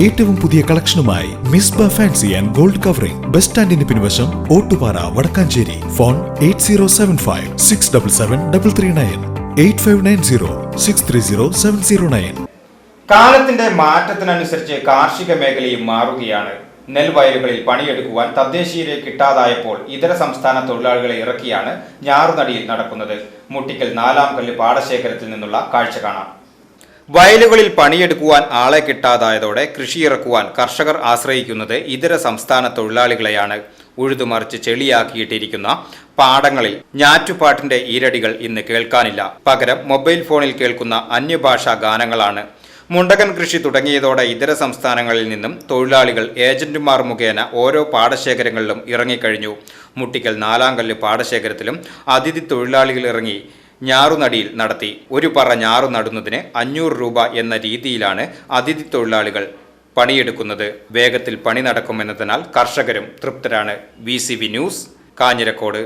ഏറ്റവും പുതിയ കളക്ഷനുമായി Misba fancy and gold covering. Bus സ്റ്റാൻഡിന് പിൻവശം Ottupara Vadakkanchery. Phone eight zero seven five six double seven double three nine. Eight five nine zero six three zero seven zero nine. കാലത്തിന്റെ മാറ്റത്തിനനുസരിച്ച് കാർഷിക മേഖലയും മാറുകയാണ്. നെൽവയലുകളിൽ പണിയെടുക്കുവാൻ തദ്ദേശീയരെ കിട്ടാതായപ്പോൾ ഇതര സംസ്ഥാന തൊഴിലാളികളെ ഇറക്കിയാണ് ഞാറുനടിയിൽ നടക്കുന്നത്. മുട്ടിക്കൽ നാലാം കല്ല് പാടശേഖരത്തിൽ നിന്നുള്ള കാഴ്ച കാണാം. വയലുകളിൽ പണിയെടുക്കുവാൻ ആളെ കിട്ടാതായതോടെ കൃഷി ഇറക്കുവാൻ കർഷകർ ആശ്രയിക്കുന്നത് ഇതര സംസ്ഥാന തൊഴിലാളികളെയാണ് ഉഴുതുമറിച്ച് ചെളിയാക്കിയിട്ടിരിക്കുന്ന പാടങ്ങളിൽ. ഞാറ്റുപാട്ടിന്റെ ഈരടികൾ ഇന്ന് കേൾക്കാനില്ല. പകരം മൊബൈൽ ഫോണിൽ കേൾക്കുന്ന അന്യഭാഷാ ഗാനങ്ങളാണ്. മുണ്ടകൻ കൃഷി തുടങ്ങിയതോടെ ഇതര സംസ്ഥാനങ്ങളിൽ നിന്നും തൊഴിലാളികൾ ഏജന്റുമാർ മുഖേന ഓരോ പാടശേഖരങ്ങളിലും ഇറങ്ങിക്കഴിഞ്ഞു. മുട്ടിക്കൽ നാലാംകല്ല് പാടശേഖരത്തിലും അതിഥി തൊഴിലാളികൾ ഇറങ്ങി. ഞാറുനടിയിൽ നടത്തി ഒരു പറ ഞാറു നടുന്നതിന് അഞ്ഞൂറ് രൂപ എന്ന രീതിയിലാണ് അതിഥി തൊഴിലാളികൾ പണിയെടുക്കുന്നത്. വേഗത്തിൽ പണി നടക്കുമെന്നതിനാൽ കർഷകരും തൃപ്തരാണ്. V news Kanjirakode.